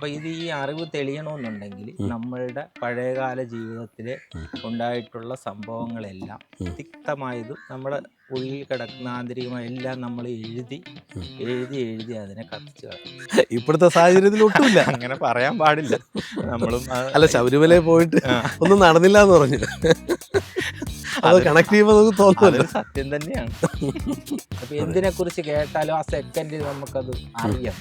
അപ്പൊ ഇത് ഈ അറിവ് തെളിയണമെന്നുണ്ടെങ്കിൽ നമ്മളുടെ പഴയകാല ജീവിതത്തിൽ ഉണ്ടായിട്ടുള്ള സംഭവങ്ങളെല്ലാം തിക്തമായതും നമ്മുടെ ഉള്ളിൽ കിടക്കുന്ന ആന്തരികമായ എല്ലാം നമ്മൾ എഴുതി എഴുതി എഴുതി അതിനെ കത്തിച്ചു ഇപ്പോഴത്തെ സാഹചര്യത്തിൽ ഒട്ടുമില്ല. അങ്ങനെ പറയാൻ പാടില്ല. നമ്മളും അല്ല ശബരിമല പോയിട്ട് ഒന്നും നടന്നില്ല എന്ന് പറഞ്ഞു അത് കണക്ട് ചെയ്യുമ്പോൾ അതൊരു സത്യം തന്നെയാണ്. അപ്പൊ എന്തിനെ കുറിച്ച് കേട്ടാലും ആ സെക്കൻഡിൽ നമുക്കത് അറിയാം.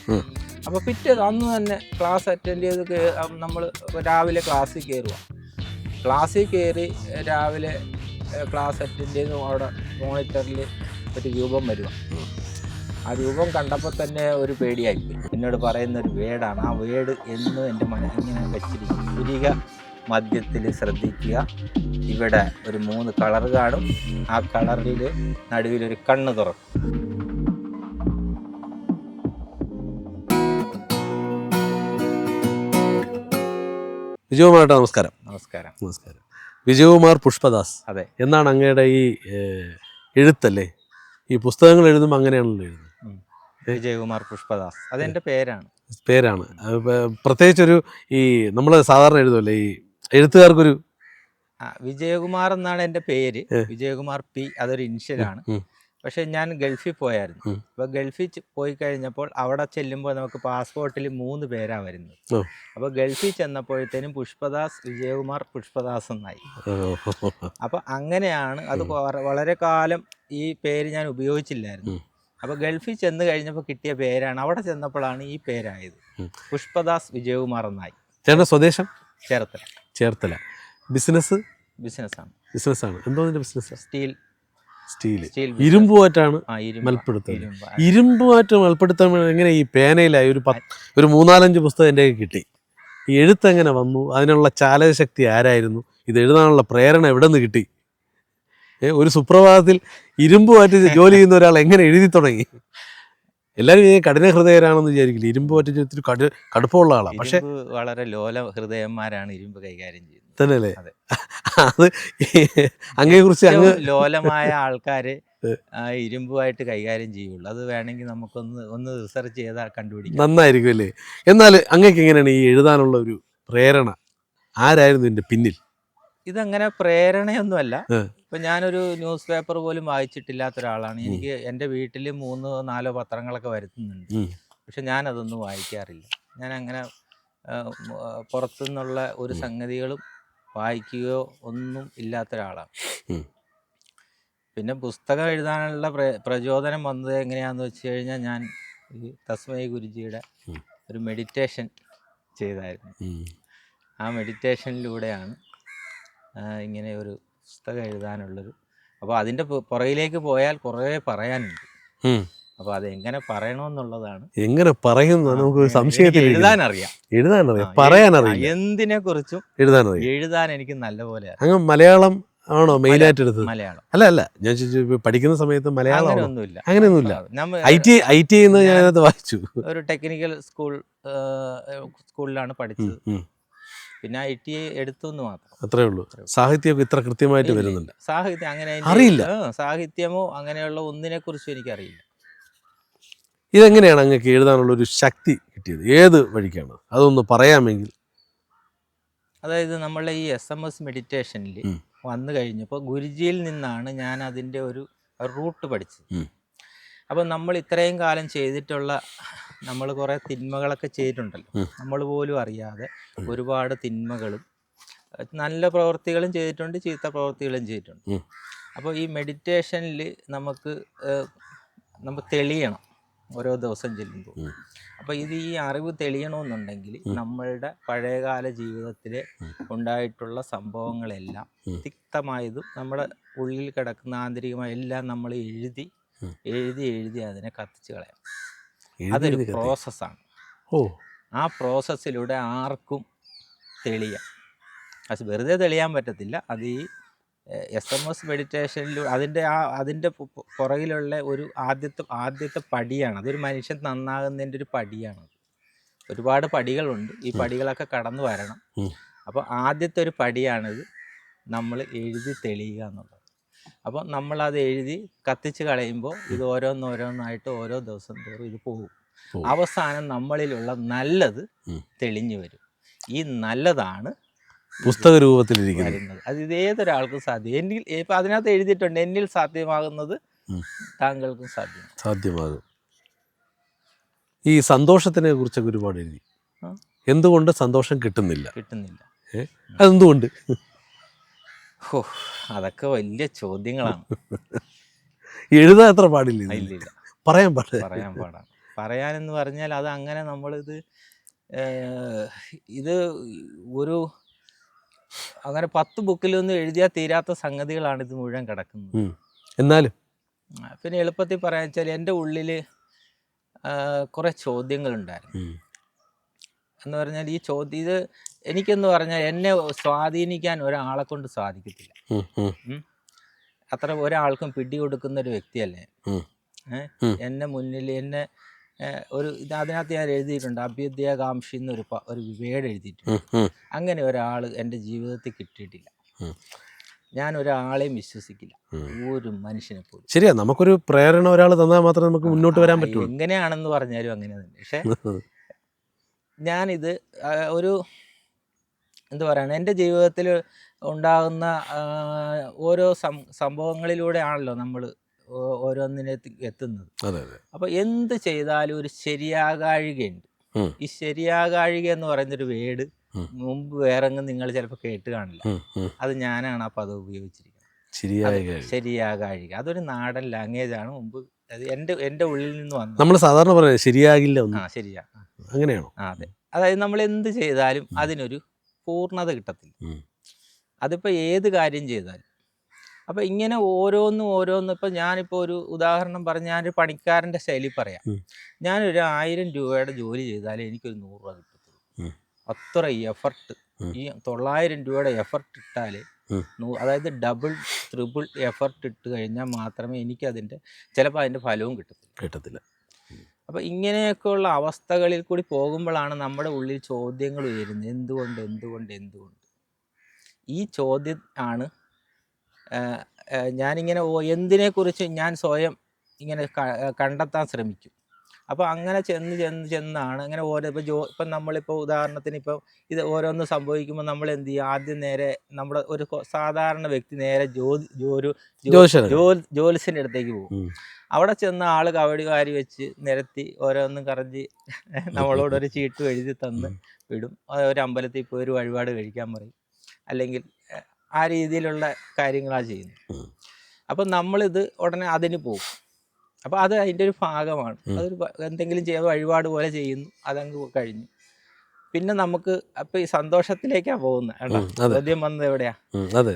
അപ്പൊ പിറ്റേ അന്ന് തന്നെ ക്ലാസ് അറ്റൻഡ് ചെയ്ത് നമ്മൾ രാവിലെ ക്ലാസ്സിൽ കയറുക ക്ലാസ്സിൽ കയറി രാവിലെ ക്ലാസ് അറ്റൻഡ് ചെയ്ത് അവിടെ മോണിറ്ററിൽ ഒരു രൂപം വരിക ആ രൂപം കണ്ടപ്പോൾ തന്നെ ഒരു പേടിയായി. എന്നോട് പറയുന്ന ഒരു വേടാണ് ആ വേട് എന്നും എന്റെ മനസ്സിങ്ങനെ വെച്ചിരിക്കും പുരിക മദ്യത്തിൽ ശ്രദ്ധിക്കുക. ഇവിടെ ഒരു മൂന്ന് കളർ കാണും. ആ കളറിൽ നടുവിലൊരു കണ്ണ് തുറക്കും. വിജയകുമാരേട്ടാ നമസ്കാരം. നമസ്കാരം. നമസ്കാരം. വിജയകുമാർ പുഷ്പദാസ്. അതെ. എന്നാണ് അങ്ങയുടെ ഈ എഴുത്തല്ലേ? ഈ പുസ്തകങ്ങൾ എഴുതുമ്പോൾ അങ്ങനെയാണല്ലോ എഴുതുന്നത്. വിജയകുമാർ പുഷ്പദാസ്. അതെന്റെ പേരാണ്. പേരാണ്. പ്രത്യേകിച്ചൊരു ഈ നമ്മൾ സാധാരണ എഴുതുമല്ലേ ഈ എഴുത്തുകാർക്കൊരു വിജയകുമാർ എന്നാണ് എന്റെ പേര്. വിജയകുമാർ പി അതൊരു ഇനിഷ്യലാണ് ആണ് പക്ഷെ ഞാൻ ഗൾഫിൽ പോയായിരുന്നു. അപ്പൊ ഗൾഫിൽ പോയി കഴിഞ്ഞപ്പോൾ അവിടെ ചെല്ലുമ്പോൾ നമുക്ക് പാസ്പോർട്ടിൽ മൂന്ന് പേരാ വരുന്നത്. അപ്പൊ ഗൾഫിൽ ചെന്നപ്പോഴത്തേനും പുഷ്പദാസ് വിജയകുമാർ പുഷ്പദാസ് എന്നായി. അപ്പൊ അങ്ങനെയാണ് അത് വളരെ കാലം ഈ പേര് ഞാൻ ഉപയോഗിച്ചില്ലായിരുന്നു. അപ്പൊ ഗൾഫിൽ ചെന്ന് കഴിഞ്ഞപ്പോൾ കിട്ടിയ പേരാണ്. അവിടെ ചെന്നപ്പോഴാണ് ഈ പേരായത്. പുഷ്പദാസ് വിജയകുമാർ എന്നായി. സ്വദേശം? ചേർത്തല ചേർത്തല. ബിസിനസ്? ബിസിനസ്സാണ്. ബിസിനസ്സാണ്. എന്തോ അതിന്റെ ബിസിനസ്? സ്റ്റീൽ. സ്റ്റീൽ ഇരുമ്പ് ഇരുമ്പുമായിട്ടാണ് മൽപ്പെടുത്തൽ. ഇരുമ്പ്. മൽപ്പിടുത്തം മൽപ്പെടുത്താൻ ഇരുമ്പുമായിട്ട് മൽപ്പിടുത്തം എങ്ങനെ ഈ പേനയിലായി ഒരു പത്ത് ഒരു മൂന്നാലഞ്ച് പുസ്തകം എന്റെ കിട്ടി? ഈ എഴുത്ത് എങ്ങനെ വന്നു? അതിനുള്ള ചാലകശക്തി ആരായിരുന്നു? ഇത് എഴുതാനുള്ള പ്രേരണ എവിടെ നിന്ന് കിട്ടി? ഒരു സുപ്രഭാതത്തിൽ ഇരുമ്പുമായിട്ട് ജോലി ചെയ്യുന്ന ഒരാൾ എങ്ങനെ എഴുതി തുടങ്ങി? എല്ലാവരും ഇതിനെ കഠിന ഹൃദയരാണെന്ന് വിചാരിക്കില്ല. ഇരുമ്പ് പറ്റിച്ച് ഇത്തിരി കടു കടുപ്പമുള്ള ആളാണ് പക്ഷേ വളരെ ലോല ഹൃദയന്മാരാണ് ഇരുമ്പ് കൈകാര്യം ചെയ്യുന്നത്. തന്നെയല്ലേ? അതെ. അങ്ങയെ കുറിച്ച് അങ്ങ് ലോലമായ ആൾക്കാര് ഇരുമ്പുമായിട്ട് കൈകാര്യം ചെയ്യുള്ളൂ. അത് വേണമെങ്കിൽ നമുക്കൊന്ന് ഒന്ന് റിസർച്ച് ചെയ്താൽ കണ്ടുപിടിക്കാം. നന്നായിരിക്കും അല്ലേ? എന്നാൽ അങ്ങക്ക് എങ്ങനെയാണ് ഈ എഴുതാനുള്ള ഒരു പ്രേരണ? ആരായിരുന്നു ഇതിന്റെ പിന്നിൽ? ഇതങ്ങനെ പ്രേരണയൊന്നുമല്ല. ഇപ്പൊ ഞാനൊരു ന്യൂസ് പേപ്പർ പോലും വായിച്ചിട്ടില്ലാത്ത ഒരാളാണ് എനിക്ക് എന്റെ വീട്ടിൽ മൂന്ന് നാലോ പത്രങ്ങളൊക്കെ വരുത്തുന്നുണ്ട്. പക്ഷെ ഞാൻ അതൊന്നും വായിക്കാറില്ല. ഞാൻ അങ്ങനെ പുറത്തു നിന്നുള്ള പുറത്തുനിന്നുള്ള ഒരു സംഗതികളും വായിക്കുകയോ ഒന്നും ഇല്ലാത്ത ഒരാളാണ് പിന്നെ പുസ്തകം എഴുതാനുള്ള പ്ര- പ്രചോദനം വന്നത് എങ്ങനെയാന്ന് വെച്ച് കഴിഞ്ഞാൽ ഞാൻ ഈ തസ്മയ ഗുരുജിയുടെ ഒരു മെഡിറ്റേഷൻ ചെയ്തായിരുന്നു. ആ മെഡിറ്റേഷനിലൂടെയാണ് ഇങ്ങനെ ഒരു പുസ്തകം എഴുതാനുള്ളൊരു അപ്പോൾ അതിന്റെ പുറയിലേക്ക് പോയാൽ കുറേ പറയാനുണ്ട്. അപ്പോൾ അത് എങ്ങനെ പറയണമെന്നുള്ളതാണ് എങ്ങനെ പറയുന്നു? നമുക്ക് സംശയത്തിൽ എഴുതാനറിയാം. എഴുതാനറിയാം. പറയാനറിയാം എന്തിനെ കുറിച്ചും എഴുതാനറിയാം എഴുതാൻ എനിക്ക് നല്ലപോലെ അങ്ങ് മലയാളം ആണോ മെയിൻ ആയിട്ട് എടുത്തത്? മലയാളം. അല്ല അല്ല. ഞാൻ പഠിക്കുന്ന സമയത്ത് മലയാളം അങ്ങനെയൊന്നുമില്ല. അങ്ങനെയൊന്നുമില്ല. ഐ ടി ഐ ടി എന്ന് അതിനകത്ത് വായിച്ചു. ഒരു ടെക്നിക്കൽ സ്കൂൾ സ്കൂളിലാണ് പഠിച്ചത്. പിന്നെ ഐ ടി എടുത്തു എന്ന് മാത്രം. അത്രേ ഉള്ളൂ. സാഹിത്യം ഇത്ര കൃത്യമായിട്ട് വരുന്നുണ്ട്. സാഹിത്യം അങ്ങനെ അറിയില്ല. സാഹിത്യമോ അങ്ങനെയുള്ള ഒന്നിനെ കുറിച്ചും എനിക്കറിയില്ല. ഇതെങ്ങനെയാണ് അങ്ങക്ക് എഴുതാനുള്ള ഒരു ശക്തി കിട്ടിയത്? ഏത് വഴിക്കാണ്? അതൊന്ന് പറയാമെങ്കിൽ. അതായത് നമ്മളെ ഈ എസ് എം എസ് മെഡിറ്റേഷനിൽ വന്നു കഴിഞ്ഞപ്പോൾ ഗുരുജിയിൽ നിന്നാണ് ഞാൻ അതിന്റെ ഒരു റൂട്ട് പഠിച്ചത്. അപ്പം നമ്മൾ ഇത്രയും കാലം ചെയ്തിട്ടുള്ള നമ്മൾ കുറേ തിന്മകളൊക്കെ ചെയ്തിട്ടുണ്ടല്ലോ നമ്മൾ പോലും അറിയാതെ ഒരുപാട് തിന്മകളും നല്ല പ്രവൃത്തികളും ചെയ്തിട്ടുണ്ട് ചീത്ത പ്രവൃത്തികളും ചെയ്തിട്ടുണ്ട്. അപ്പോൾ ഈ മെഡിറ്റേഷനിൽ നമുക്ക് നമുക്ക് തെളിയണം ഓരോ ദിവസം ചെല്ലുമ്പോൾ. അപ്പോൾ ഇത് ഈ അറിവ് തെളിയണമെന്നുണ്ടെങ്കിൽ നമ്മളുടെ പഴയകാല ജീവിതത്തിൽ ഉണ്ടായിട്ടുള്ള സംഭവങ്ങളെല്ലാം. തിക്തമായതും നമ്മുടെ ഉള്ളിൽ കിടക്കുന്ന ആന്തരികമായ എല്ലാം നമ്മൾ എഴുതി. എഴുതി എഴുതി അതിനെ കത്തിച്ചു കളയാം. അതൊരു. പ്രോസസ്സാണ് ഓ. ആ പ്രോസസ്സിലൂടെ ആർക്കും തെളിയാം. അത് വെറുതെ തെളിയാൻ പറ്റത്തില്ല. അത് ഈ എസ് എം എസ് മെഡിറ്റേഷനിലൂടെ അതിന്റെ ആ അതിന്റെ പുറകിലുള്ള ഒരു ആദ്യത്തെ ആദ്യത്തെ പടിയാണ്. അതൊരു മനുഷ്യൻ നന്നാകുന്നതിന്റെ ഒരു പടിയാണ് ഒരുപാട് പടികളുണ്ട്. ഈ പടികളൊക്കെ കടന്നു വരണം. അപ്പോൾ ആദ്യത്തെ ഒരു പടിയാണിത്. നമ്മൾ എഴുതി തെളിയുക എന്നുള്ളത്. അപ്പോൾ നമ്മളത് എഴുതി കത്തിച്ച് കളയുമ്പോൾ ഇത് ഓരോന്നോരോന്നായിട്ട് ഓരോ ദിവസം തോറും ഇത് പോകും. അവസാനം നമ്മളിലുള്ള നല്ലത് തെളിഞ്ഞു വരും. ഈ നല്ലതാണ് പുസ്തക രൂപത്തിൽ വരുന്നത്. അത് ഇത് ഏതൊരാൾക്കും സാധ്യം. എന്നിൽ ഇപ്പം അതിനകത്ത് എഴുതിയിട്ടുണ്ട് എന്നിൽ സാധ്യമാകുന്നത് താങ്കൾക്കും സാധ്യം സാധ്യമാകും. ഈ സന്തോഷത്തിനെ കുറിച്ചൊക്കെ ഒരുപാട് എഴുതി. എന്തുകൊണ്ട് സന്തോഷം കിട്ടുന്നില്ല? കിട്ടുന്നില്ല? അതെന്തുകൊണ്ട്? ഹോ അതൊക്കെ വലിയ ചോദ്യങ്ങളാണ്. എഴുതാൻ അത്ര പാടില്ല. ഇല്ലില്ല. പറയാൻ പാടില്ല പറയാൻ പാടാണ്. പറയാനെന്ന് പറഞ്ഞാൽ അത് അങ്ങനെ നമ്മളിത് ഇത് ഒരു അങ്ങനെ പത്ത് ബുക്കിലൊന്നും എഴുതിയാൽ തീരാത്ത സംഗതികളാണ് ഇത് മുഴുവൻ കിടക്കുന്നത്. എന്നാലും? പിന്നെ എളുപ്പത്തിൽ പറയാൻ വെച്ചാൽ എന്റെ ഉള്ളിൽ കുറേ ചോദ്യങ്ങളുണ്ടായിരുന്നു. എന്ന് പറഞ്ഞാൽ ഈ ചോദ്യം ഇത് എനിക്കെന്ന് പറഞ്ഞാൽ എന്നെ സ്വാധീനിക്കാൻ ഒരാളെ കൊണ്ട് സാധിക്കത്തില്ല. അത്ര ഒരാൾക്കും പിടി കൊടുക്കുന്ന ഒരു വ്യക്തിയല്ലേ. എന്നെ മുന്നിൽ എന്നെ ഒരു ഇത് അതിനകത്ത് ഞാൻ എഴുതിയിട്ടുണ്ട്. അഭ്യുദയകാംക്ഷി എന്നൊരു ഒരു വേട് എഴുതിയിട്ടുണ്ട്. അങ്ങനെ ഒരാൾ എന്റെ ജീവിതത്തിൽ കിട്ടിയിട്ടില്ല. ഞാൻ ഒരാളെയും വിശ്വസിക്കില്ല. ഒരു മനുഷ്യനെ പോലും. ശരിയാ നമുക്കൊരു പ്രേരണ ഒരാൾ തന്നാൽ മാത്രമേ നമുക്ക് മുന്നോട്ട് വരാൻ പറ്റൂ എങ്ങനെയാണെന്ന് പറഞ്ഞാലും അങ്ങനെ തന്നെ. പക്ഷേ ഞാനിത് ഒരു എന്താ പറയുക എന്റെ ജീവിതത്തിൽ ഉണ്ടാകുന്ന ഓരോ സം സംഭവങ്ങളിലൂടെയാണല്ലോ നമ്മൾ ഓരോന്നിനെ എത്തുന്നത്. അപ്പോൾ എന്ത് ചെയ്താലും ഒരു ശരിയാകാഴികയുണ്ട്. ഉണ്ട് ഈ ശരിയാകാഴിക എന്ന് പറയുന്നൊരു വേട്. മുമ്പ് വേറെങ്ങും നിങ്ങൾ ചിലപ്പോൾ കേട്ട് കാണില്ല. അത് ഞാനാണ് ആ അത് ഉപയോഗിച്ചിരിക്കുന്നത്. ശരിയാകാഴിക. അതൊരു നാടൻ ലാംഗ്വേജ് ആണ് മുമ്പ് അത് എന്റെ എന്റെ ഉള്ളിൽ നിന്ന് വന്നു. നമ്മൾ സാധാരണ പറയാം ശരിയാകില്ല ഒന്നും. ആ ശരിയാ. ആ. അങ്ങനെയാണോ? ആ അതെ. അതായത് നമ്മൾ എന്ത് ചെയ്താലും അതിനൊരു പൂർണത കിട്ടത്തില്ല. ഉം. അതിപ്പോൾ ഏത് കാര്യം ചെയ്താലും. അപ്പോൾ ഇങ്ങനെ ഓരോന്നും ഓരോന്നും ഇപ്പം ഞാനിപ്പോൾ ഒരു ഉദാഹരണം പറഞ്ഞ ഞാനൊരു പണിക്കാരന്റെ ശൈലി പറയാം. ഉം. ഞാനൊരു ആയിരം രൂപയുടെ ജോലി ചെയ്താലേ എനിക്കൊരു നൂറ് രൂപ കിട്ടത്തുള്ളൂ. അത്ര എഫർട്ട് ഉം. ഈ തൊള്ളായിരം രൂപയുടെ എഫർട്ട് ഇട്ടാലേ അതായത് ഡബിൾ ത്രിബിൾ എഫർട്ട് ഇട്ട് കഴിഞ്ഞാൽ മാത്രമേ എനിക്കതിന്റെ ചിലപ്പോൾ അതിന്റെ ഫലവും കിട്ടത്തില്ല. കിട്ടത്തില്ല അപ്പോൾ ഇങ്ങനെയൊക്കെയുള്ള അവസ്ഥകളിൽ കൂടി പോകുമ്പോഴാണ് നമ്മുടെ ഉള്ളിൽ ചോദ്യങ്ങൾ ഉയരുന്നത്. എന്തുകൊണ്ട് എന്തുകൊണ്ട് എന്തുകൊണ്ട്? ഈ ചോദ്യം ആണ് ഞാനിങ്ങനെ എന്തിനെക്കുറിച്ച് ഞാൻ സ്വയം ഇങ്ങനെ കണ്ടെത്താൻ ശ്രമിക്കും. അപ്പോൾ അങ്ങനെ ചെന്ന് ചെന്ന് ചെന്നാണ്. അങ്ങനെ ഓരോ ഇപ്പോൾ ജോ ഇപ്പം നമ്മളിപ്പോൾ ഉദാഹരണത്തിന് ഇപ്പോൾ ഇത് ഓരോന്ന് സംഭവിക്കുമ്പോൾ നമ്മൾ എന്ത് ചെയ്യും? ആദ്യം നേരെ നമ്മുടെ ഒരു സാധാരണ വ്യക്തി നേരെ ജ്യോതി ജോ- ഒരു ജ്യോത്സ്യന്റെ അടുത്തേക്ക് പോകും. അവിടെ ചെന്ന ആൾ കവടി വാരി വെച്ച് നിരത്തി ഓരോന്നും നമ്മളോട് ഒരു ചീട്ട് എഴുതി തന്ന് വിടും. ഒരു അമ്പലത്തിൽ പോയി ഒരു വഴിപാട് കഴിക്കാൻ പറയും. അല്ലെങ്കിൽ ആ രീതിയിലുള്ള കാര്യങ്ങളാണ് ചെയ്യുന്നത്. അപ്പം നമ്മളിത് ഉടനെ അതിന് പോകും. അപ്പോൾ അത് അതിന്റെ ഒരു ഭാഗമാണ്. അതൊരു എന്തെങ്കിലും ചെയ്യാൻ വഴിപാട് പോലെ ചെയ്യുന്നു. അതങ്ങ് കഴിഞ്ഞു. പിന്നെ നമുക്ക് അപ്പൊ ഈ സന്തോഷത്തിലേക്കാ പോകുന്നത് ആദ്യം. ചോദ്യം വന്നത് എവിടെയാ?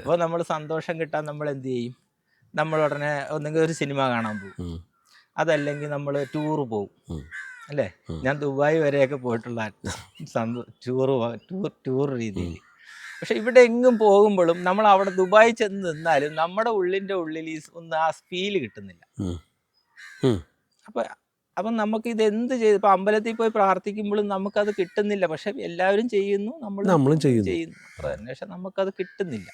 അപ്പോൾ നമ്മൾ സന്തോഷം കിട്ടാൻ നമ്മൾ എന്ത് ചെയ്യും? നമ്മൾ ഉടനെ ഒന്നെങ്കിൽ ഒരു സിനിമ കാണാൻ പോകും. അതല്ലെങ്കിൽ നമ്മൾ ടൂർ പോകും. അല്ലേ? ഞാൻ ദുബായ് വരെയൊക്കെ പോയിട്ടുള്ള ടൂർ ടൂർ ടൂർ രീതിയിൽ പക്ഷെ ഇവിടെ എങ്ങും പോകുമ്പോഴും നമ്മൾ അവിടെ ദുബായ് ചെന്ന് നിന്നാലും നമ്മുടെ ഉള്ളിന്റെ ഉള്ളിൽ ഈ ഒന്ന് ആ ഫീൽ കിട്ടുന്നില്ല. അപ്പം അപ്പം നമുക്ക് ഇത് എന്ത് ചെയ്ത് ഇപ്പം അമ്പലത്തിൽ പോയി പ്രാർത്ഥിക്കുമ്പോഴും നമുക്കത് കിട്ടുന്നില്ല. പക്ഷെ എല്ലാവരും ചെയ്യുന്നു നമ്മൾ നമ്മളും ചെയ്യുന്നു. ചെയ്യുന്നു. അത്ര തന്നെ. പക്ഷെ നമുക്കത് കിട്ടുന്നില്ല.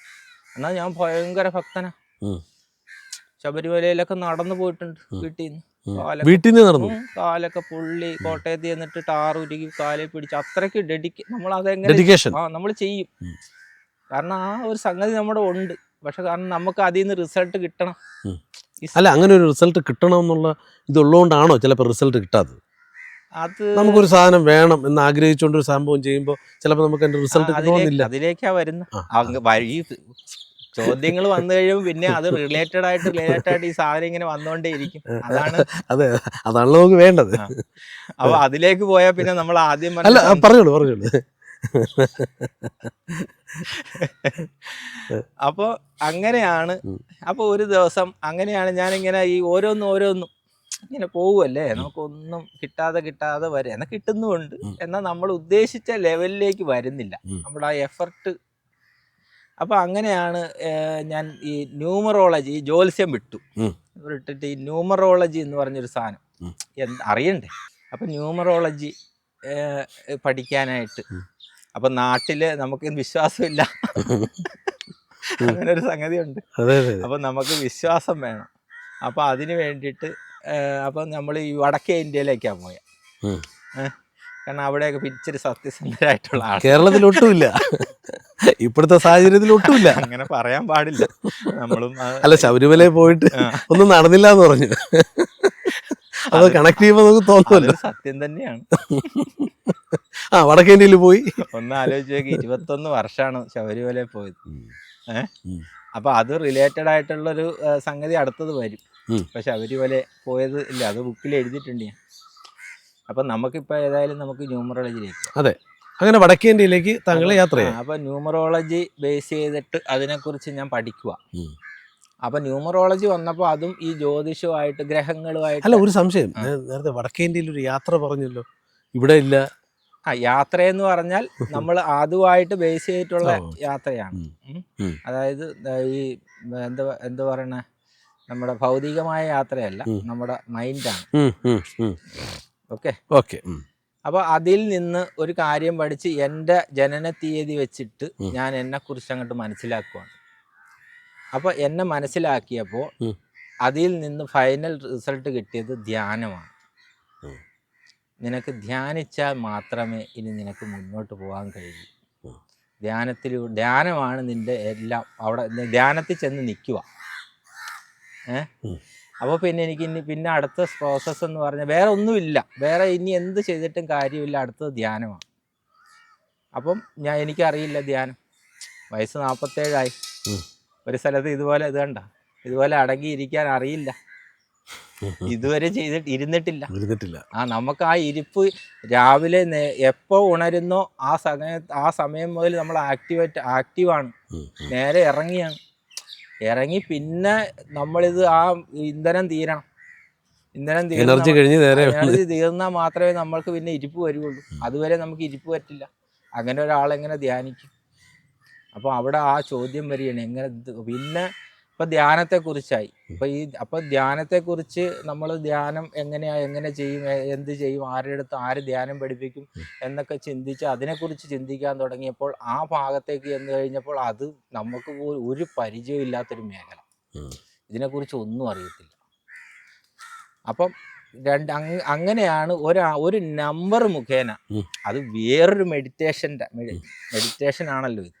എന്നാൽ ഞാൻ ഭയങ്കര ഭക്തനാ. ശബരിമലയിലൊക്കെ നടന്നു പോയിട്ടുണ്ട് വീട്ടിൽ നിന്ന് വീട്ടിൽ നിന്ന് നടന്നു? കാലൊക്കെ പുള്ളി കോട്ടയത്ത് ചെന്നിട്ട് ടാർ ഉരുകി കാലിൽ പിടിച്ച് അത്രയ്ക്ക് ഡെഡിക്കേ നമ്മൾ അതെങ്ങനെ ആ നമ്മൾ ചെയ്യും. കാരണം ആ ഒരു സംഗതി നമ്മുടെ ഉണ്ട്. പക്ഷെ കാരണം നമുക്ക് അതിൽ നിന്ന് റിസൾട്ട് കിട്ടണം അല്ല അങ്ങനെ ഒരു റിസൾട്ട് കിട്ടണം എന്നുള്ള ഇതുള്ളതുകൊണ്ടാണോ ചിലപ്പോൾ റിസൾട്ട് കിട്ടാത്തത്? അത് നമുക്കൊരു സാധനം വേണം എന്ന് ആഗ്രഹിച്ചുകൊണ്ട് ഒരു സംഭവം ചെയ്യുമ്പോൾ ചിലപ്പോൾ നമുക്ക് അതിന്റെ റിസൾട്ട് കിട്ടണമെന്നില്ല. അതിലേക്കാ വരുന്ന. വഴി ചോദ്യങ്ങൾ വന്നു കഴിയുമ്പോൾ പിന്നെ അത് റിലേറ്റഡ് ആയിട്ട് റിലേറ്റഡ് ആയിട്ട് ഈ സാധനം ഇങ്ങനെ വന്നുകൊണ്ടേ ഇരിക്കും. അതാണ് അതെ അതാണല്ലോ നമുക്ക് വേണ്ടത്. അപ്പൊ അതിലേക്ക് പോയാൽ പിന്നെ നമ്മൾ ആദ്യം അല്ല പറഞ്ഞോളൂ പറഞ്ഞോളൂ. അപ്പൊ അങ്ങനെയാണ് അപ്പോൾ അപ്പൊ ഒരു ദിവസം അങ്ങനെയാണ് ഞാനിങ്ങനെ ഈ ഓരോന്നും ഓരോന്നും ഇങ്ങനെ പോവുമല്ലേ നമുക്കൊന്നും കിട്ടാതെ കിട്ടാതെ വരെ. എന്നാൽ കിട്ടുന്നുമുണ്ട്. എന്നാൽ നമ്മൾ ഉദ്ദേശിച്ച ലെവലിലേക്ക് വരുന്നില്ല. നമ്മുടെ ആ എഫർട്ട് അപ്പൊ അങ്ങനെയാണ് ഞാൻ ഈ ന്യൂമറോളജി ഈ ജ്യോത്സ്യം വിട്ടു. വിട്ടിട്ട് ഈ ന്യൂമറോളജി എന്ന് പറഞ്ഞൊരു സാധനം. അറിയണ്ടേ? അപ്പൊ ന്യൂമറോളജി പഠിക്കാനായിട്ട്. അപ്പൊ നാട്ടിൽ നമുക്ക് വിശ്വാസമില്ല. അങ്ങനെ ഒരു സംഗതി ഉണ്ട് അതെ അതെ. അപ്പൊ നമുക്ക് വിശ്വാസം വേണം. അപ്പൊ അതിന് വേണ്ടിയിട്ട് അപ്പൊ നമ്മൾ ഈ വടക്കേ ഇന്ത്യയിലേക്കാണ് പോയത് കാരണം അവിടെയൊക്കെ ഇച്ചിരി സത്യസന്ധരായിട്ടുള്ള ആൾ കേരളത്തിൽ ഒട്ടുമില്ല. ഇപ്പോഴത്തെ സാഹചര്യത്തിൽ ഒട്ടുമില്ല. അങ്ങനെ പറയാൻ പാടില്ല. നമ്മളും അല്ല ശബരിമലയിൽ പോയിട്ട് ഒന്നും നടന്നില്ല എന്ന് പറഞ്ഞു. അത് കണക്ട് ചെയ്യുമ്പോൾ നമുക്ക് തോന്നുമല്ലോ സത്യം തന്നെയാണ്. ആ വടക്കേ ഇന്ത്യയിൽ പോയി. ഒന്ന് ആലോചിച്ച് നോക്കി ഇരുപത്തൊന്ന് വർഷമാണ് ശബരിമല പോയത്. ഏഹ് അപ്പൊ അത് റിലേറ്റഡ് ആയിട്ടുള്ള ഒരു സംഗതി അടുത്തത് വരും. ഇപ്പൊ ശബരിമല പോയത് ഇല്ല അത് ബുക്കിൽ എഴുതിയിട്ടുണ്ട് ഞാൻ. അപ്പൊ നമുക്കിപ്പോ ഏതായാലും നമുക്ക് ന്യൂമറോളജിയിലേക്ക് അതെ. അങ്ങനെ വടക്കേ ഇന്ത്യയിലേക്ക് താങ്കൾ യാത്ര ചെയ്യാം. അപ്പൊ ന്യൂമറോളജി ബേസ് ചെയ്തിട്ട് അതിനെക്കുറിച്ച് ഞാൻ പഠിക്കുക. അപ്പൊ ന്യൂമറോളജി വന്നപ്പോൾ അതും ഈ ജ്യോതിഷവുമായിട്ട് ഗ്രഹങ്ങളുമായിട്ട് അല്ല ഒരു സംശയം. ഞാൻ നേരത്തെ വടക്കേ ഇന്ത്യയിൽ ഒരു യാത്ര പറഞ്ഞല്ലോ. ഇവിടെ ഇല്ല. ആ യാത്രയെന്ന് പറഞ്ഞാൽ നമ്മൾ അതുമായിട്ട് ബേസ് ചെയ്തിട്ടുള്ള യാത്രയാണ്. അതായത് ഈ എന്താ എന്താ പറയണ? നമ്മുടെ ഭൗതികമായ യാത്രയല്ല നമ്മുടെ മൈൻഡാണ്. ഓക്കെ? ഓക്കെ അപ്പൊ അപ്പോൾ അതിൽ നിന്ന് ഒരു കാര്യം പഠിച്ച് എന്റെ ജനന തീയതി വെച്ചിട്ട് ഞാൻ ഞാൻ എന്നെക്കുറിച്ച് അങ്ങോട്ട് മനസ്സിലാക്കുവാണ്. അപ്പോൾ എന്നെ മനസ്സിലാക്കിയപ്പോൾ അതിൽ നിന്ന് ഫൈനൽ റിസൾട്ട് കിട്ടിയത് ധ്യാനമാണ്. നിനക്ക് ധ്യാനിച്ചാൽ മാത്രമേ ഇനി നിനക്ക് മുന്നോട്ട് പോകാൻ കഴിയൂ. ധ്യാനത്തിലൂടെ ധ്യാനമാണ് നിന്റെ എല്ലാം അവിടെ ധ്യാനത്തിൽ ചെന്ന് നിൽക്കുക. ഏ? അപ്പോൾ പിന്നെ എനിക്ക് ഇനി പിന്നെ അടുത്ത പ്രോസസ്സ് എന്ന് പറഞ്ഞാൽ വേറെ ഒന്നുമില്ല. വേറെ ഇനി എന്ത് ചെയ്തിട്ടും കാര്യമില്ല. അടുത്തത് ധ്യാനമാണ്. അപ്പം ഞാൻ എനിക്കറിയില്ല ധ്യാനം. വയസ്സ് നാൽപ്പത്തേഴായി. ഒരു സ്ഥലത്ത് ഇതുപോലെ ഇത് കണ്ട? ഇതുപോലെ അടങ്ങിയിരിക്കാൻ അറിയില്ല. ഇതുവരെ ചെയ്തിട്ട് ഇരുന്നിട്ടില്ല. ഇരുന്നിട്ടില്ല. ആ നമുക്ക് ആ ഇരിപ്പ് രാവിലെ എപ്പോ ഉണരുന്നോ ആ സമയത്ത് ആ സമയം മുതൽ നമ്മൾ ആക്ടിവേറ്റ് ആക്റ്റീവാണ്. നേരെ ഇറങ്ങിയാണ്. ഇറങ്ങി പിന്നെ നമ്മളിത് ആ ഇന്ധനം തീരണം. ഇന്ധനം എനർജി കഴിഞ്ഞ് നേരെ എനർജി തീർന്നാൽ മാത്രമേ നമ്മൾക്ക് പിന്നെ ഇരിപ്പ് വരുള്ളൂ. അതുവരെ നമുക്ക് ഇരിപ്പ് പറ്റില്ല. അങ്ങനെ ഒരാളെങ്ങനെ ധ്യാനിക്കും? അപ്പോൾ അവിടെ ആ ചോദ്യം വരികയാണ് എങ്ങനെ പിന്നെ ഇപ്പം ധ്യാനത്തെക്കുറിച്ചായി അപ്പം ഈ അപ്പം ധ്യാനത്തെക്കുറിച്ച് നമ്മൾ ധ്യാനം എങ്ങനെയാ എങ്ങനെ ചെയ്യും എന്ത് ചെയ്യും ആരുടെ അടുത്ത് ആര് ധ്യാനം പഠിപ്പിക്കും എന്നൊക്കെ ചിന്തിച്ച് അതിനെക്കുറിച്ച് ചിന്തിക്കാൻ തുടങ്ങിയപ്പോൾ ആ ഭാഗത്തേക്ക് എന്ന് കഴിഞ്ഞപ്പോൾ അത് നമുക്ക് ഒരു പരിചയമില്ലാത്തൊരു ഇല്ലാത്തൊരു മേഖല. ഇതിനെക്കുറിച്ച് ഒന്നും അറിയത്തില്ല അപ്പം രണ്ട് അങ്ങ- അങ്ങനെയാണ് ഒരു ഒരു നമ്പർ മുഖേന. അത് വേറൊരു മെഡിറ്റേഷന്റെ മെഡിറ്റേഷൻ ആണല്ലോ ഇത്.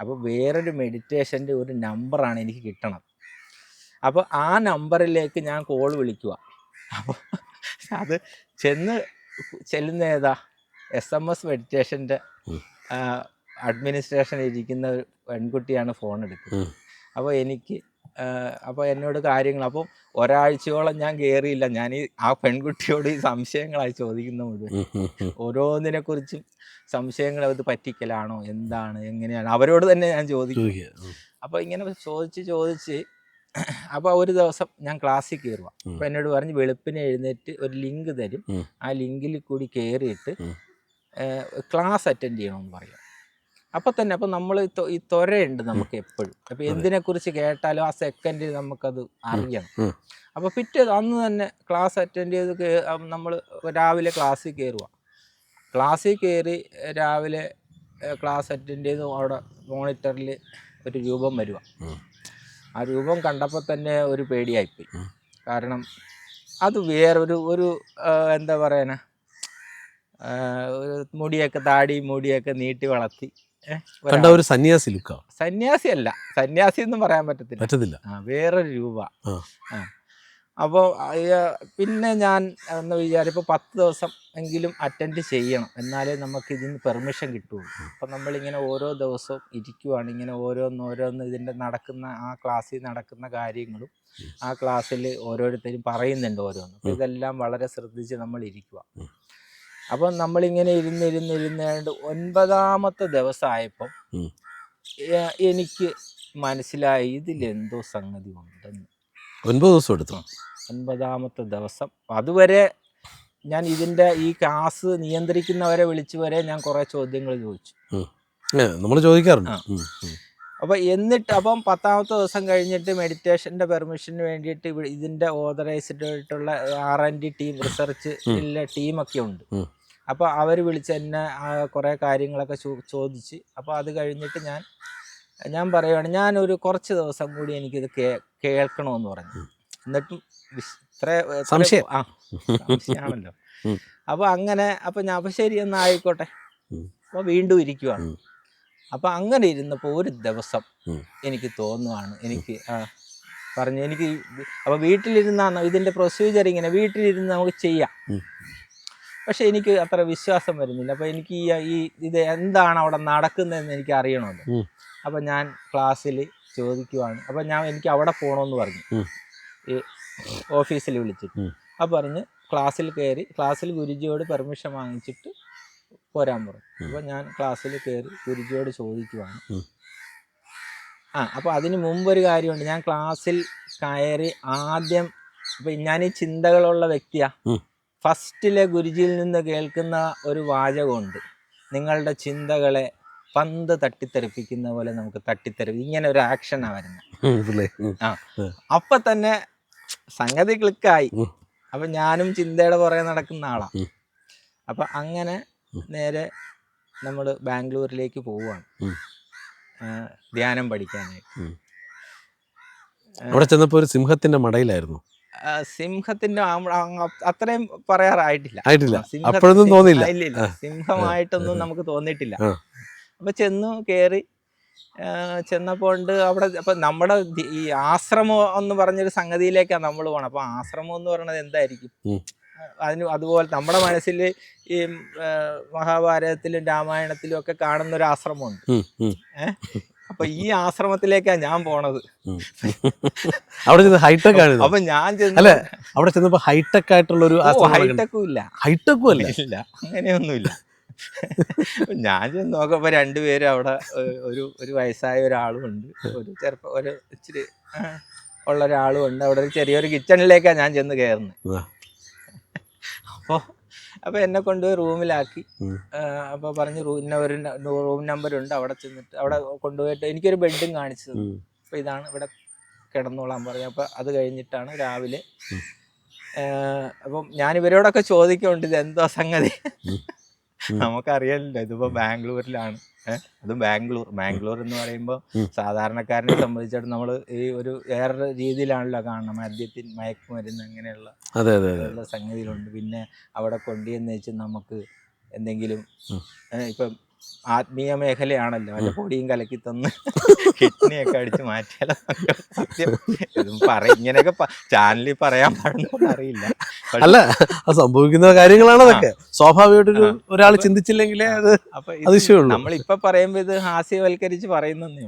അപ്പോൾ വേറൊരു മെഡിറ്റേഷന്റെ ഒരു നമ്പറാണ് എനിക്ക് കിട്ടണം. അപ്പോൾ ആ നമ്പറിലേക്ക് ഞാൻ കോൾ വിളിക്കുക അപ്പോൾ അത് ചെന്ന് ചെല്ലുന്ന ഏതാ? എസ് എം എസ് മെഡിറ്റേഷന്റെ. അഡ്മിനിസ്ട്രേഷൻ ഇരിക്കുന്ന ഒരു പെൺകുട്ടിയാണ് ഫോൺ എടുക്കുന്നത്. അപ്പോൾ എനിക്ക് അപ്പോൾ എന്നോട് കാര്യങ്ങൾ അപ്പോൾ ഒരാഴ്ചയോളം ഞാൻ കയറിയില്ല ഞാൻ ഈ ആ പെൺകുട്ടിയോട് ഈ സംശയങ്ങളായി ചോദിക്കുന്ന മുഴുവൻ. ഓരോന്നിനെ കുറിച്ചും സംശയങ്ങൾ അത് പറ്റിക്കലാണോ? എന്താണ്? എങ്ങനെയാണ്? അവരോട് തന്നെ ഞാൻ ചോദിക്കും. അപ്പോൾ ഇങ്ങനെ ചോദിച്ച് ചോദിച്ച് അപ്പോൾ ഒരു ദിവസം ഞാൻ ക്ലാസ്സിൽ കയറുക. അപ്പോൾ എന്നോട് പറഞ്ഞ് വെളുപ്പിനെ എഴുന്നേറ്റ് ഒരു ലിങ്ക് തരും. ആ ലിങ്കിൽ കൂടി കയറിയിട്ട് ക്ലാസ് അറ്റൻഡ് ചെയ്യണമെന്ന് പറയാം. അപ്പോൾ തന്നെ അപ്പോൾ നമ്മൾ ഈ ത്വരയുണ്ട് നമുക്ക് എപ്പോഴും. അപ്പോൾ എന്തിനെക്കുറിച്ച് കേട്ടാലും ആ സെക്കൻഡിൽ നമുക്കത് അറിയണം. അപ്പൊ അപ്പോൾ പിറ്റേ അന്ന് തന്നെ ക്ലാസ് അറ്റൻഡ് ചെയ്ത് നമ്മൾ രാവിലെ ക്ലാസ്സിൽ കയറുക ക്ലാസ്സിൽ കയറി രാവിലെ ക്ലാസ് അറ്റൻഡ് ചെയ്ത് അവിടെ മോണിറ്ററിൽ ഒരു രൂപം വരിക ആ രൂപം കണ്ടപ്പോൾ തന്നെ ഒരു പേടിയായിപ്പോയി. കാരണം അത് വേറൊരു ഒരു എന്താ പറയാന ഒരു മുടിയൊക്കെ താടി മുടിയൊക്കെ നീട്ടി വളർത്തി. കണ്ട ഒരു സന്യാസി ലുക്കാ. സന്യാസി അല്ല. സന്യാസി എന്നും പറയാൻ പറ്റത്തില്ല. പറ്റത്തില്ല. വേറൊരു രൂപ. അപ്പോൾ പിന്നെ ഞാൻ എന്ന് വിചാരിപ്പോൾ പത്ത് ദിവസം എങ്കിലും അറ്റൻഡ് ചെയ്യണം. എന്നാലേ നമുക്ക് ഇതിന് പെർമിഷൻ കിട്ടുള്ളൂ. അപ്പം നമ്മളിങ്ങനെ ഓരോ ദിവസവും ഇരിക്കുവാണ്. ഇങ്ങനെ ഓരോന്ന് ഓരോന്ന് ഇതിന്റെ നടക്കുന്ന ആ ക്ലാസ്സിൽ നടക്കുന്ന കാര്യങ്ങളും ആ ക്ലാസ്സിൽ ഓരോരുത്തരും പറയുന്നുണ്ട് ഓരോന്ന്. അപ്പോൾ ഇതെല്ലാം വളരെ ശ്രദ്ധിച്ച് നമ്മൾ ഇരിക്കുക. അപ്പം നമ്മളിങ്ങനെ ഇരുന്ന് ഇരുന്ന് ഇരുന്നേണ്ട് ഒൻപതാമത്തെ ദിവസമായപ്പം എനിക്ക് മനസ്സിലായി ഇതിലെന്തോ സംഗതി ഉണ്ടെന്ന്. ഒൻപത് ദിവസം എടുത്തു. ഒൻപതാമത്തെ ദിവസം. അതുവരെ ഞാൻ ഇതിന്റെ ഈ ക്ലാസ് നിയന്ത്രിക്കുന്നവരെ വിളിച്ചു വരെ ഞാൻ കുറേ ചോദ്യങ്ങൾ ചോദിച്ചു. നമ്മൾ ചോദിക്കാറുണ്ട്. അപ്പോൾ എന്നിട്ട് അപ്പം പത്താമത്തെ ദിവസം കഴിഞ്ഞിട്ട് മെഡിറ്റേഷന്റെ പെർമിഷന് വേണ്ടിയിട്ട് ഇതിന്റെ ഇതിന്റെ ഓതറൈസ്ഡ് ആയിട്ടുള്ള R and D team research ടീമൊക്കെ ഉണ്ട്. അപ്പോൾ അവർ വിളിച്ച് എന്നെ കുറേ കാര്യങ്ങളൊക്കെ ചോദിച്ച് അപ്പോൾ അത് കഴിഞ്ഞിട്ട് ഞാൻ ഞാൻ പറയുകയാണ് ഞാനൊരു കുറച്ച് ദിവസം കൂടി എനിക്കിത് കേ കേൾക്കണമെന്ന് പറഞ്ഞു എന്നിട്ടും ഇത്ര സംശയം. ആ സംശയമാണല്ലോ. അപ്പോൾ അങ്ങനെ അപ്പോൾ ഞാൻ അപ്പോൾ ശരി എന്നാൽ ആയിക്കോട്ടെ. അപ്പോൾ വീണ്ടും ഇരിക്കുവാണ്. അപ്പോൾ അങ്ങനെ ഇരുന്നപ്പോൾ ഒരു ദിവസം എനിക്ക് തോന്നുവാണ് എനിക്ക് ആ പറഞ്ഞു എനിക്ക് അപ്പോൾ വീട്ടിലിരുന്നാണ് ഇതിന്റെ പ്രൊസീജിയർ ഇങ്ങനെ വീട്ടിലിരുന്ന് നമുക്ക് ചെയ്യാം. പക്ഷെ എനിക്ക് അത്ര വിശ്വാസം വരുന്നില്ല. അപ്പോൾ എനിക്ക് ഈ ഈ ഇത് എന്താണ് അവിടെ നടക്കുന്നതെന്ന് എനിക്ക് അറിയണമല്ലോ. അപ്പം ഞാൻ ക്ലാസ്സിൽ ചോദിക്കുവാണ്. അപ്പോൾ ഞാൻ എനിക്ക് അവിടെ പോകണമെന്ന് പറഞ്ഞു. ഈ ഓഫീസിൽ വിളിച്ചിട്ട്. അപ്പം പറഞ്ഞ് ക്ലാസ്സിൽ കയറി ക്ലാസ്സിൽ ഗുരുജിയോട് പെർമിഷൻ വാങ്ങിച്ചിട്ട് പോരാൻ പറഞ്ഞു. അപ്പോൾ ഞാൻ ക്ലാസ്സിൽ കയറി ഗുരുജിയോട് ചോദിക്കുവാണ്. ആ അപ്പോൾ അതിന് മുമ്പൊരു കാര്യമുണ്ട്. ഞാൻ ക്ലാസ്സിൽ കയറി ആദ്യം അപ്പം ഞാൻ ഈ ചിന്തകളുള്ള വ്യക്തിയാ. ഉം. ഫസ്റ്റിലെ ഗുരുജിയിൽ നിന്ന് കേൾക്കുന്ന ഒരു വാചകമുണ്ട്. നിങ്ങളുടെ ചിന്തകളെ പന്ത് തട്ടിത്തെറിപ്പിക്കുന്ന പോലെ നമുക്ക് തട്ടിത്തെറിപ്പി ഇങ്ങനെ ഒരു ആക്ഷനാണ് വരുന്നത് ആ. അപ്പൊ തന്നെ സംഗതി ക്ലിക്കായി. അപ്പൊ ഞാനും ചിന്തയുടെ പുറകെ നടക്കുന്ന ആളാണ്. അപ്പൊ അങ്ങനെ നേരെ നമ്മൾ ബാംഗ്ലൂരിലേക്ക് പോവുകയാണ് ധ്യാനം പഠിക്കാനായിട്ട്. അവിടെ ചെന്നപ്പോ ഒരു സിംഹത്തിന്റെ മടയിലായിരുന്നു. സിംഹത്തിന്റെ അത്രയും പറയാറായിട്ടില്ല. ആയിട്ടില്ല. അപ്പോഴൊന്നും തോന്നിയില്ല. ഇല്ല സിംഹമായിട്ടൊന്നും നമുക്ക് തോന്നിയിട്ടില്ല. അപ്പൊ ചെന്നു കയറി ചെന്നപ്പോണ്ട് അവിടെ അപ്പൊ നമ്മുടെ ഈ ആശ്രമം എന്ന് പറഞ്ഞൊരു സംഗതിയിലേക്കാണ് നമ്മൾ പോകണം അപ്പൊ ആശ്രമം എന്ന് പറയുന്നത് എന്തായിരിക്കും. അതിന് അതുപോലെ നമ്മുടെ മനസ്സിൽ ഈ മഹാഭാരതത്തിലും രാമായണത്തിലും ഒക്കെ കാണുന്ന ഒരു ആശ്രമമുണ്ട് ഉം, അപ്പൊ ഈ ആശ്രമത്തിലേക്കാണ് ഞാൻ പോണത്. അവിടെ ചെന്ന് ഹൈടെക് ആണ്. അപ്പൊ ഞാൻ അല്ലെ അവിടെ ചെന്നപ്പോ ഹൈടെക് ആയിട്ടുള്ള ഒരു ഹൈടെക്കും ഇല്ല. ഹൈടെക്കും അല്ല. ഇല്ല അങ്ങനെയൊന്നുമില്ല. ഞാൻ ചെന്ന് നോക്കുമ്പോ രണ്ടുപേരും അവിടെ ഒരു ഒരു വയസ്സായ ഒരാളും ഉണ്ട്. ഒരു ചെറുപ്പം ഒരു ഇച്ചിരി ഉള്ള ഒരാളും ഉണ്ട്. അവിടെ ഒരു ചെറിയൊരു കിച്ചണിലേക്കാണ് ഞാൻ ചെന്ന് കയറുന്നത് അപ്പോ അപ്പോൾ അപ്പോൾ എന്നെ കൊണ്ട് റൂമിലാക്കി. അപ്പോൾ പറഞ്ഞ് ഇന്ന ഒരു റൂം നമ്പർ ഉണ്ട് അവിടെ ചെന്നിട്ട് അവിടെ കൊണ്ടുപോയിട്ട് എനിക്കൊരു ബെഡും കാണിച്ചു തന്നു അപ്പോൾ ഇതാണ് ഇവിടെ കിടന്നോളാൻ പറഞ്ഞു അപ്പോൾ അത് കഴിഞ്ഞിട്ടാണ് രാവിലെ. അപ്പം ഞാൻ ഇവരോടൊക്കെ ചോദിക്കുന്നുണ്ട് ഇത് എന്തോ സംഗതി. നമുക്കറിയാലോ ഇതിപ്പോ ബാംഗ്ലൂരിലാണ്. ഏഹ് അതും ബാംഗ്ലൂർ ബാംഗ്ലൂർ എന്ന് പറയുമ്പോൾ. സാധാരണക്കാരനെ സംബന്ധിച്ചിടത്തോളം നമ്മൾ ഈ ഒരു വേറെ രീതിയിലാണല്ലോ കാണണം മദ്യത്തിൻ മയക്കുമരുന്ന് അങ്ങനെയുള്ള സംഗതികളുണ്ട് പിന്നെ അവിടെ കൊണ്ടുവന്ന് വെച്ച് നമുക്ക് എന്തെങ്കിലും. ഇപ്പം ആത്മീയ മേഖലയാണല്ലോ മറ്റേ പൊടിയും കലക്കി തന്ന് കിഡ്നിയൊക്കെ അടിച്ച് മാറ്റിയാലോ? ഇതും പറ ഇങ്ങനെയൊക്കെ ചാനലിൽ പറയാൻ പാടുന്നൊന്നും അറിയില്ല. അല്ല അത് സംഭവിക്കുന്ന കാര്യങ്ങളാണ് അതൊക്കെ. സ്വാഭാവികമായിട്ട് ഒരാൾ ചിന്തിച്ചില്ലെങ്കിലേ അത് അപ്പൊ അതിശയമുള്ളൂ. നമ്മളിപ്പൊ പറയുമ്പോ ഇത് ഹാസ്യവൽക്കരിച്ച് പറയുന്നേ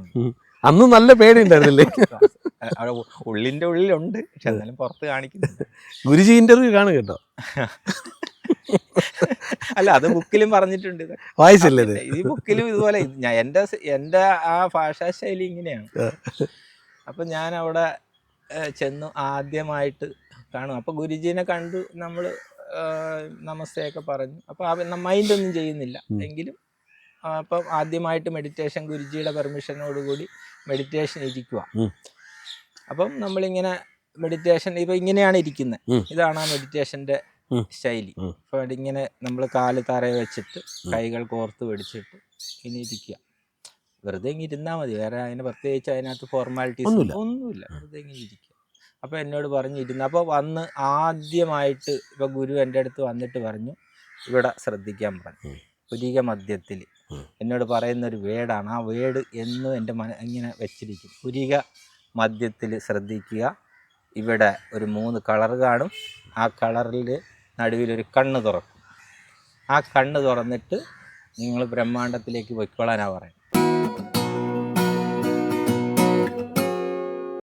അന്ന് നല്ല പേടി ഉണ്ടായിരുന്നില്ലേ? ഉള്ളിന്റെ ഉള്ളിലുണ്ട്. പക്ഷെ എന്നാലും പുറത്ത് കാണിക്കുന്നു ഗുരുജി ഇന്റർവ്യൂ കാണും കേട്ടോ. അല്ല അത് ബുക്കിലും പറഞ്ഞിട്ടുണ്ട് ഇതൊക്കെ. വായിച്ചില്ലേ ഇത്? ഈ ബുക്കിലും ഇതുപോലെ. എന്റെ ഞാൻ എന്റെ എന്റെ ആ ഭാഷാ ശൈലി ഇങ്ങനെയാണ്. അപ്പൊ ഞാൻ അവിടെ ചെന്നു ആദ്യമായിട്ട് കാണും. അപ്പൊ ഗുരുജീനെ കണ്ടു നമ്മൾ നമസ്തയൊക്കെ പറഞ്ഞു. അപ്പൊ അവൻ മൈൻഡ് ഒന്നും ചെയ്യുന്നില്ല. എങ്കിലും അപ്പൊ ആദ്യമായിട്ട് മെഡിറ്റേഷൻ ഗുരുജിയുടെ പെർമിഷനോടുകൂടി മെഡിറ്റേഷൻ ഇരിക്കുക. അപ്പം നമ്മളിങ്ങനെ മെഡിറ്റേഷൻ ഇപ്പൊ ഇങ്ങനെയാണ് ഇരിക്കുന്നത് ഇതാണ് ആ മെഡിറ്റേഷന്റെ. ശൈലി. അപ്പൊ ഇങ്ങനെ നമ്മൾ കാൽ തറയെ വെച്ചിട്ട് കൈകൾ കോർത്ത് പിടിച്ചിട്ട് ഇനി ഇരിക്കുക വെറുതെ ഇങ്ങനെ ഇരുന്നാൽ മതി. വേറെ അതിന് പ്രത്യേകിച്ച് അതിനകത്ത് ഫോർമാലിറ്റീസ് ഒന്നുമില്ല. വെറുതെ ഇങ്ങനെ ഇരിക്കുക അപ്പോൾ എന്നോട് പറഞ്ഞു ഇരുന്നു അപ്പോൾ വന്ന് ആദ്യമായിട്ട് ഇപ്പോൾ ഗുരു എന്റെ അടുത്ത് വന്നിട്ട് പറഞ്ഞു ഇവിടെ ശ്രദ്ധിക്കാൻ പറഞ്ഞു. പുരീക മദ്യത്തിൽ എന്നോട് പറയുന്ന ഒരു വേടാണ്. ആ വേട് എന്നും എന്റെ മന ഇങ്ങനെ വെച്ചിരിക്കും. പുരിക മദ്യത്തിൽ ശ്രദ്ധിക്കുക ഇവിടെ ഒരു മൂന്ന് കളർ കാണും. ആ കളറിൽ നടുവിലൊരു കണ്ണ് തുറക്കും. ആ കണ്ണ് തുറന്നിട്ട് നിങ്ങൾ ബ്രഹ്മാണ്ടത്തിലേക്ക് പൊയ്ക്കൊള്ളാനാണ് പറയുന്നത്.